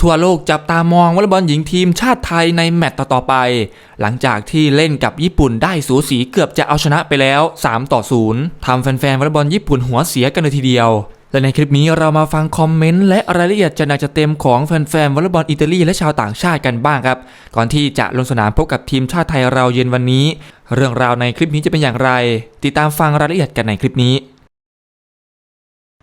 ทั่วโลกจับตามองวอลเลย์บอลหญิงทีมชาติไทยในแมตต์ต่อไป หลังจากที่เล่นกับญี่ปุ่นได้สูสีเกือบจะเอาชนะไปแล้ว 3 ต่อ 0 ทำแฟนๆวอลเลย์บอลญี่ปุ่นหัวเสียกันเลยทีเดียว และในคลิปนี้เรามาฟังคอมเมนต์และรายละเอียดจะนักจะเต็มของแฟนๆวอลเลย์บอลอิตาลีและชาวต่างชาติกันบ้างครับ ก่อนที่จะลงสนามพบกับทีมชาติไทยเราเย็นวันนี้ เรื่องราวในคลิปนี้จะเป็นอย่างไร ติดตามฟังรายละเอียดกันในคลิปนี้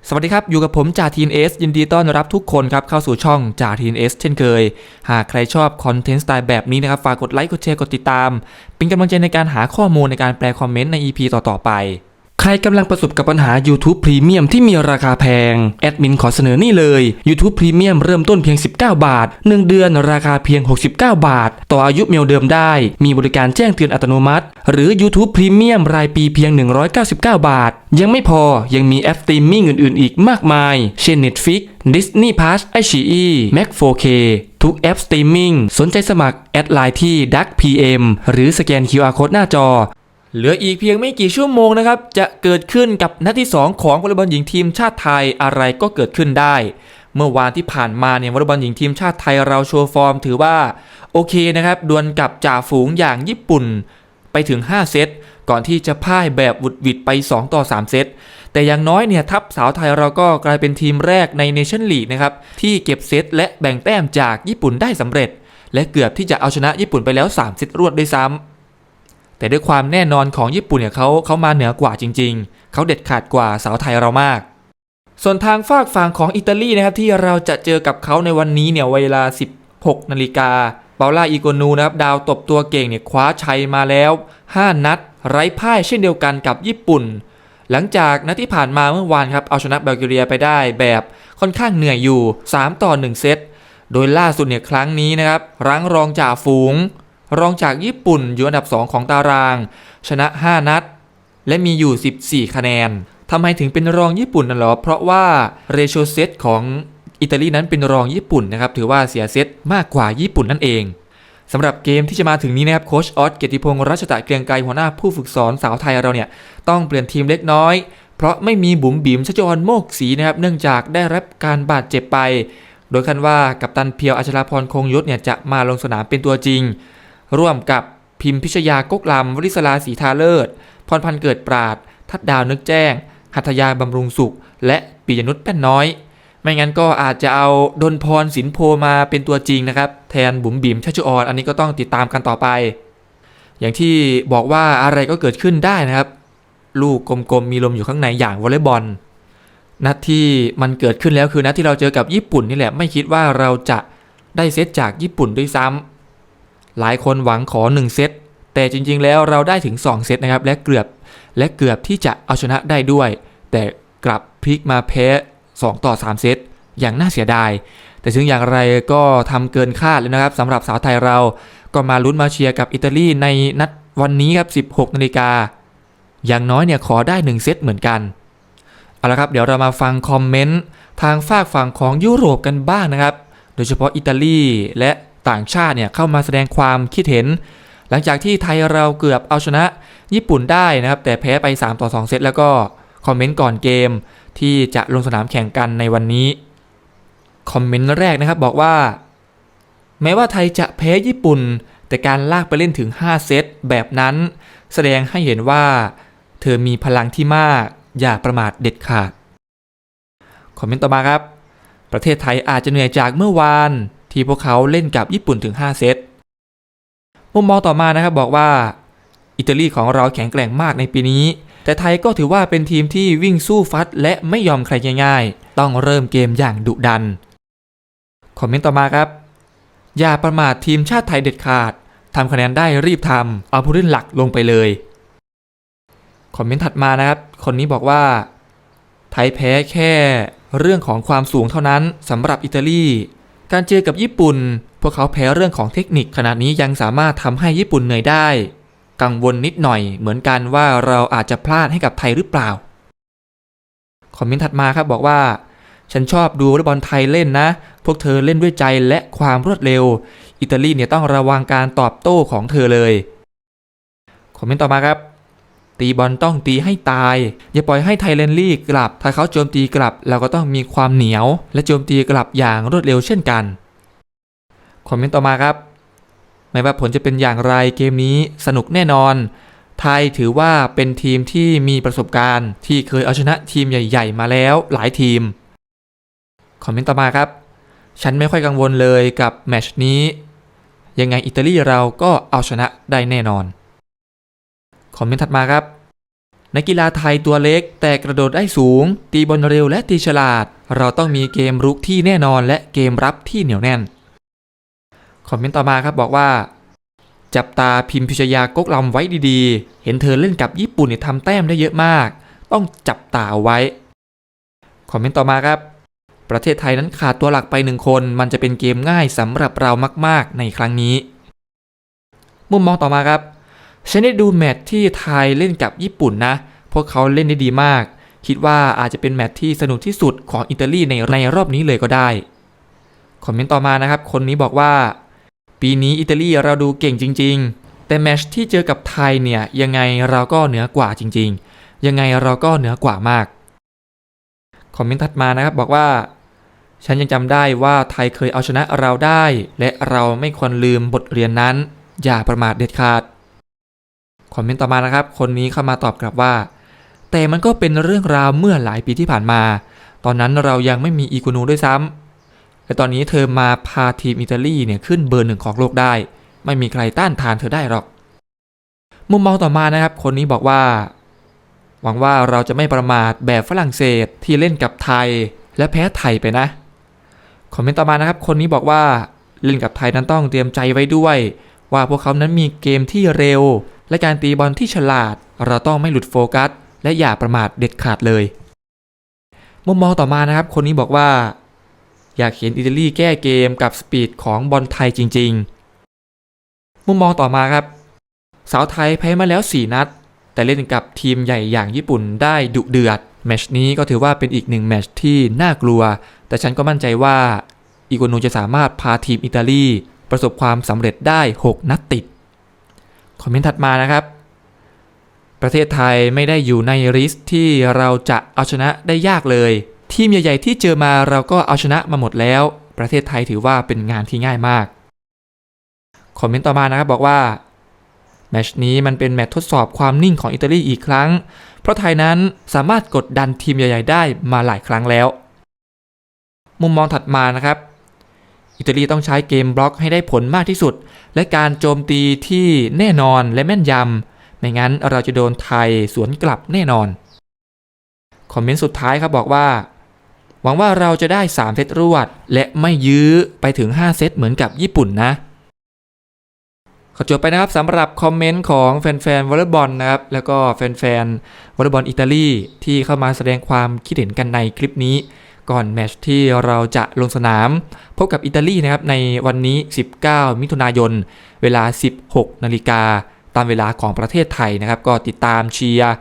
สวัสดีครับ อยู่กับผมจ่าทีนเอสยินดีต้อนรับทุกคนครับ เข้าสู่ช่องจ่าทีนเอสเช่นเคย หากใครชอบคอนเทนต์สไตล์แบบนี้นะครับ ฝากกดไลค์กดแชร์กดติดตาม เป็นกำลังใจในการหาข้อมูลในการแปลคอมเมนต์ใน EP ต่อ ๆ ไป รกำลังประสบกับปัญหา YouTube Premium ที่มีราคาแพง แอดมินขอเสนอนี่เลย YouTube Premium เริ่มต้นเพียง 19 บาท 1 เดือนราคาเพียง 69 บาท ต่ออายุเมลเดิมได้ มีบริการแจ้งเตือนอัตโนมัติ หรือ YouTube Premium รายปีเพียง 199 บาท ยังไม่พอยังมีแอปสตรีมมิ่งอื่นๆ อีกมากมาย เช่น Netflix Disney Plus iQIYI Mac 4K ทุกแอปสตรีมมิ่ง สนใจสมัคร แอดไลน์ที่ Duck PM หรือสแกน QR Code หน้าจอ เหลืออีกเพียงไม่กี่ชั่วโมงนะครับ จะเกิดขึ้นกับนัดที่ 2 ของวอลเลย์บอลหญิงทีมชาติไทยอะไรก็เกิดขึ้นได้ เมื่อวานที่ผ่านมาเนี่ยวอลเลย์บอลหญิงทีมชาติไทยเราโชว์ฟอร์ม ถือว่าโอเคนะครับดวลกับจ่าฝูงอย่างญี่ปุ่นไปถึง 5 เซตก่อนที่จะพ่ายแบบวุดวิดไป 2 ต่อ 3 เซต แต่อย่างน้อยเนี่ยทัพสาวไทยเราก็กลายเป็นทีมแรกในเนชั่นลีกนะครับที่เก็บเซตและแบ่งแต้มจากญี่ปุ่นได้สำเร็จ และเกือบที่จะเอาชนะญี่ปุ่นไปแล้ว 3 เซตรวดด้วยซ้ำ แต่ด้วยความแน่นอนของญี่ปุ่นเนี่ยเขาเขามาเหนือกว่าจริง ๆ เขาเด็ดขาดกว่าสาวไทยเรามาก ส่วนทางฝากฝั่งของอิตาลีนะครับที่เราจะเจอกับเขาในวันนี้เนี่ยเวลา 16นาฬิกาเปาล่าอีโกนูนะครับดาวตบตัวเก่งเนี่ยคว้าชัยมาแล้ว 5 นัด ไร้พ่ายเช่นเดียวกันกับญี่ปุ่น หลังจากนัดที่ผ่านมาเมื่อวานครับเอาชนะเบลเรียไปได้แบบค่อนข้างเหนื่อยอยู่ 3 ต่อ 1 เซตโดยล่าสุดเนี่ยครั้งนี้นะครับรั้งรองจ่าฝูง รองจากญี่ปุ่นอยู่อันดับ 2 ของตาราง ชนะ 5 นัด และมีอยู่ 14 คะแนนทำไมถึงเป็นรองญี่ปุ่นน่ะเหรอ เพราะว่าเรโชเซตของอิตาลีนั้นเป็นรองญี่ปุ่นนะครับ ถือว่าเสียเซตมากกว่าญี่ปุ่นนั่นเองสำหรับเกมที่จะมาถึงนี้นะครับโคชออสเกียรติพงศ์รัชตะเกรียงไกรหัวหน้าผู้ฝึกสอนสาวไทยเราเนี่ยต้องเปลี่ยนทีมเล็กน้อย เพราะไม่มีบุ๋มบิ๋มชัชวรโมกศีนะครับเนื่องจากได้รับการบาดเจ็บไป โดยคันว่ากัปตันเพียวอัชราพรคงยศเนี่ยจะมาลงสนามเป็นตัวจริง ร่วมกับพิมพิชยากกลำวริศลาสีทาเลิศ พรพันเกิดปราด ทัดดาวนึกแจ้ง หัตยาบำรุงสุข และปิยนุชแป้นน้อย ไม่งั้นก็อาจจะเอาดนพรสินโพมาเป็นตัวจริงนะครับ แทนบุ๋มบิ๋มชัชออนอันนี้ก็ต้องติดตามกันต่อไป อย่างที่บอกว่าอะไรก็เกิดขึ้นได้นะครับ ลูกกลมๆมีลมอยู่ข้างในอย่างวอลเลย์บอลนัดที่มันเกิดขึ้นแล้วคือนัดที่เราเจอกับญี่ปุ่นนี่แหละไม่คิดว่าเราจะได้เซตจากญี่ปุ่นด้วยซ้ำ หลายคนหวังขอ 1 เซต แต่จริงๆ แล้วเราได้ถึง 2 เซตนะครับ และเกือบ และเกือบที่จะเอาชนะได้ด้วย แต่กลับพลิกมาแพ้ 2 ต่อ 3 เซต อย่างน่าเสียดาย แต่ถึงอย่างไรก็ทำเกินคาดเลยนะครับสำหรับสาวไทยเรา ก็มาลุ้นมาเชียร์กับอิตาลีในนัดวันนี้ครับ 16 นาฬิกา อย่างน้อยเนี่ยขอได้ 1 เซตเหมือนกัน เอาละครับ เดี๋ยวเรามาฟังคอมเมนต์ทางฝากฝั่งของยุโรปกันบ้างนะครับ โดยเฉพาะอิตาลีและ ต่างชาติเนี่ยเข้ามาแสดงความคิดเห็น หลังจากที่ไทยเราเกือบเอาชนะญี่ปุ่นได้นะครับ แต่แพ้ไป 3 ต่อ 2 เซตแล้วก็คอมเมนต์ก่อนเกมที่จะลงสนามแข่งกันในวันนี้คอมเมนต์แรกนะครับบอกว่า แม้ว่าไทยจะแพ้ญี่ปุ่น แต่การลากไปเล่นถึง 5 เซตแบบนั้น แสดงให้เห็นว่า เธอมีพลังที่มาก อย่าประมาทเด็ดขาด คอมเมนต์ต่อมาครับ ประเทศไทยอาจจะเหนื่อยจากเมื่อวาน ที่พวกเขาเล่นกับญี่ปุ่นถึง 5 เซต มุมมองต่อมานะครับบอกว่า อิตาลีของเราแข็งแกร่งมากในปีนี้ แต่ไทยก็ถือว่าเป็นทีมที่วิ่งสู้ฟัด และไม่ยอมใครง่าย ๆ ต้องเริ่มเกมอย่างดุดัน คอมเมนต์ต่อมาครับ อย่าประมาททีมชาติไทยเด็ดขาดทำคะแนนได้รีบทำเอาผู้เล่นหลักลงไปเลยคอมเมนต์ถัดมานะครับ คนนี้บอกว่า ไทยแพ้แค่เรื่องของความสูงเท่านั้นสำหรับอิตาลี การเจอกับญี่ปุ่น พวกเขาแพ้เรื่องของเทคนิคขนาดนี้ยังสามารถทำให้ญี่ปุ่นเหนื่อยได้ กังวลนิดหน่อย เหมือนกันว่าเราอาจจะพลาดให้กับไทยหรือเปล่า คอมเมนต์ถัดมาครับบอกว่า ฉันชอบดูวอลเลย์บอลไทยเล่นนะ พวกเธอเล่นด้วยใจและความรวดเร็ว อิตาลีเนี่ยต้องระวังการตอบโต้ของเธอเลย คอมเมนต์ต่อมาครับ ตีบอลต้องตีให้ตาย อย่าปล่อยให้ไทยแลนลี่กลับ ถ้าเขาโจมตีกลับเราก็ต้องมีความเหนียว และโจมตีกลับอย่างรวดเร็วเช่นกัน คอมเมนต์ต่อมาครับ ไม่ว่าผลจะเป็นอย่างไรเกมนี้สนุกแน่นอน ไทยถือว่าเป็นทีมที่มีประสบการณ์ที่เคยเอาชนะทีมใหญ่ ๆ มาแล้วหลายทีม คอมเมนต์ต่อมาครับ ฉันไม่ค่อยกังวลเลยกับแมชนี้ ยังไงอิตาลีเราก็เอาชนะได้แน่นอน คอมเมนต์ถัดมาครับ นักกีฬาไทยตัวเล็ก แต่กระโดดได้สูง ตีบอลเร็วและตีฉลาด เราต้องมีเกมรุกที่แน่นอนและเกมรับที่เหนียวแน่น คอมเมนต์ต่อมาครับบอกว่า จับตาพิมพิชยากกลำไว้ดีๆ เห็นเธอเล่นกับญี่ปุ่นเนี่ยทำแต้มได้เยอะมาก ต้องจับตาเอาไว้ คอมเมนต์ต่อมาครับประเทศไทยนั้นขาดตัวหลักไปหนึ่งคน มันจะเป็นเกมง่ายสำหรับเรามาก ๆ ในครั้งนี้ มุมมองต่อมาครับ ฉันได้ดูแมตช์ที่ไทยเล่นกับญี่ปุ่นนะ พวกเขาเล่นได้ดีมาก คิดว่าอาจจะเป็นแมตช์ที่สนุกที่สุดของอิตาลีในในรอบนี้เลยก็ได้ คอมเมนต์ต่อมานะครับ คนนี้บอกว่า ปีนี้อิตาลีเราดูเก่งจริง ๆ แต่แมตช์ที่เจอกับไทยเนี่ยยังไงเราก็เหนือกว่าจริง ๆ ยังไงเราก็เหนือกว่ามาก คอมเมนต์ถัดมานะครับบอกว่าฉันยังจำได้ว่าไทยเคยเอาชนะเราได้ และเราไม่ควรลืมบทเรียนนั้น อย่าประมาทเด็ดขาด คอมเมนต์ต่อมานะครับ คนนี้เข้ามาตอบกลับว่า แต่มันก็เป็นเรื่องราวเมื่อหลายปีที่ผ่านมา ตอนนั้นเรายังไม่มีอีกูนูด้วยซ้ำแต่ตอนนี้เธอมาพาทีมอิตาลีเนี่ยขึ้นเบอร์หนึ่งของโลกได้ ไม่มีใครต้านทานเธอได้หรอก มุมมองต่อมานะครับ คนนี้บอกว่า หวังว่าเราจะไม่ประมาทแบบฝรั่งเศสที่เล่นกับไทย และแพ้ไทยไปนะคอมเมนต์ต่อมานะครับ คนนี้บอกว่าเล่นกับไทยนั้นต้องเตรียมใจไว้ด้วย ว่าพวกเขานั้นมีเกมที่เร็ว และการตีบอลที่ฉลาด เราต้องไม่หลุดโฟกัส และอย่าประมาทเด็ดขาดเลย มุมมองต่อมานะครับ คนนี้บอกว่า อยากเห็นอิตาลีแก้เกมกับสปีดของบอลไทยจริง ๆ มุมมองต่อมาครับ สาวไทยแพ้มาแล้ว 4 นัด แต่เล่นกับทีมใหญ่อย่างญี่ปุ่นได้ดุเดือดแมตชนี้ก็ถือว่าเป็นอีกหนึ่งแมตชที่น่ากลัว แต่ฉันก็มั่นใจว่าอีโกนูจะสามารถพาทีมอิตาลีประสบความสำเร็จได้ 6 นัดติด อมเมนต์ถัดมานะครับ ประเทศไทยไม่ได้อยู่ในริสที่เราจะเอาชนะได้ยากเลย ทีมใหญ่ๆที่เจอมาเราก็เอาชนะมาหมดแล้ว ประเทศไทยถือว่าเป็นงานที่ง่ายมาก คอมเมนต์ต่อมานะครับบอกว่าแมชนี้มันเป็นแมตช์ทดสอบความนิ่งของอิตาลีอีกครั้ง เพราะไทยนั้นสามารถกดดันทีมใหญ่ ๆ ได้มาหลายครั้งแล้ว มุมมองถัดมานะครับ อิตาลีต้องใช้เกมบล็อกให้ได้ผลมากที่สุด และการโจมตีที่แน่นอนและแม่นยำไม่งั้นเราจะโดนไทยสวนกลับแน่นอน คอมเมนต์สุดท้ายครับบอกว่า หวังว่าเราจะได้ 3 เซตรวด และไม่ยื้อไปถึง 5 เซตเหมือนกับญี่ปุ่นนะขอจบไปนะครับสำหรับคอมเมนต์ของแฟนๆวอลเลย์บอลนะครับแล้วก็แฟนๆวอลเลย์บอลอิตาลีที่เข้ามาแสดงความคิดเห็นกันในคลิปนี้ ก่อนแมตช์ที่เราจะลงสนาม พบกับอิตาลีนะครับในวันนี้ 19 มิถุนายน เวลา 16 นาฬิกา ตามเวลาของประเทศไทยนะครับ ก็ติดตามเชียร์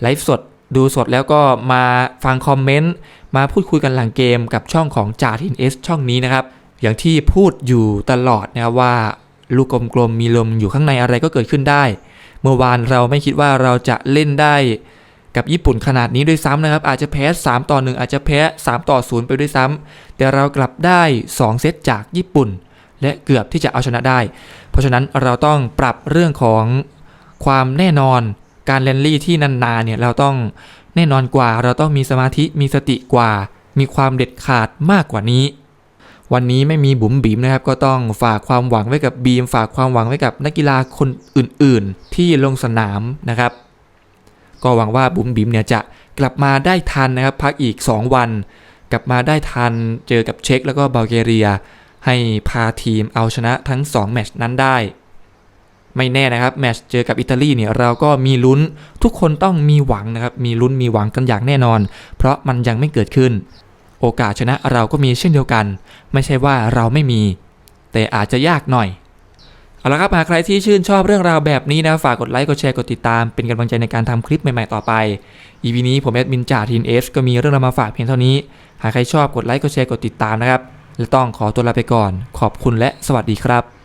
ไลฟ์สดดูสดแล้วก็มาฟังคอมเมนต์ มาพูดคุยกันหลังเกมกับช่องของจ่าทินเอสช่องนี้นะครับ อย่างที่พูดอยู่ตลอดนะครับว่าลูกกลมๆมีลมอยู่ข้างในอะไรก็เกิดขึ้นได้ เมื่อวานเราไม่คิดว่าเราจะเล่นได้ กับญี่ปุ่นขนาดนี้ด้วยซ้ำนะครับ อาจจะแพ้ 3 ต่อ 1 อาจจะแพ้ 3 ต่อ 0 ไปด้วยซ้ำแต่เรากลับได้ 2 เซตจากญี่ปุ่น และเกือบที่จะเอาชนะได้ เพราะฉะนั้นเราต้องปรับเรื่องของความแน่นอนการแลนลี่ที่นานๆเนี่ยเราต้องแน่นอนกว่า เราต้องมีสมาธิมีสติกว่า มีความเด็ดขาดมากกว่านี้ วันนี้ไม่มีบุ๋มบีมนะครับ ก็ต้องฝากความหวังไว้กับบีม ฝากความหวังไว้กับนักกีฬาคนอื่น ๆ ที่ลงสนามนะครับ ก็หวังว่าบุ๋มบิมเนี่ยจะกลับมาได้ทันนะครับพักอีก 2 วัน กลับมาได้ทันเจอกับเช็กแล้วก็บัลแกเรีย ให้พาทีมเอาชนะทั้ง 2 แมชนั้นได้ ไม่แน่นะครับแมชเจอกับอิตาลีเนี่ยเราก็มีลุ้นทุกคนต้องมีหวังนะครับมีลุ้นมีหวังกันอย่างแน่นอน เพราะมันยังไม่เกิดขึ้น โอกาสชนะเราก็มีเช่นเดียวกัน ไม่ใช่ว่าเราไม่มี แต่อาจจะยากหน่อย เอาละครับหากใครที่ชื่นชอบเรื่องราวแบบนี้นะฝากกดไลค์กดแชร์กดติดตาม เป็นกำลังใจในการทำคลิปใหม่ๆต่อไป EP นี้ผมแอดมินจ่าทีนเอสก็มีเรื่องราวมาฝากเพียงเท่านี้ หากใครชอบกดไลค์กดแชร์กดติดตามนะครับและต้องขอตัวลาไปก่อน ขอบคุณและสวัสดีครับ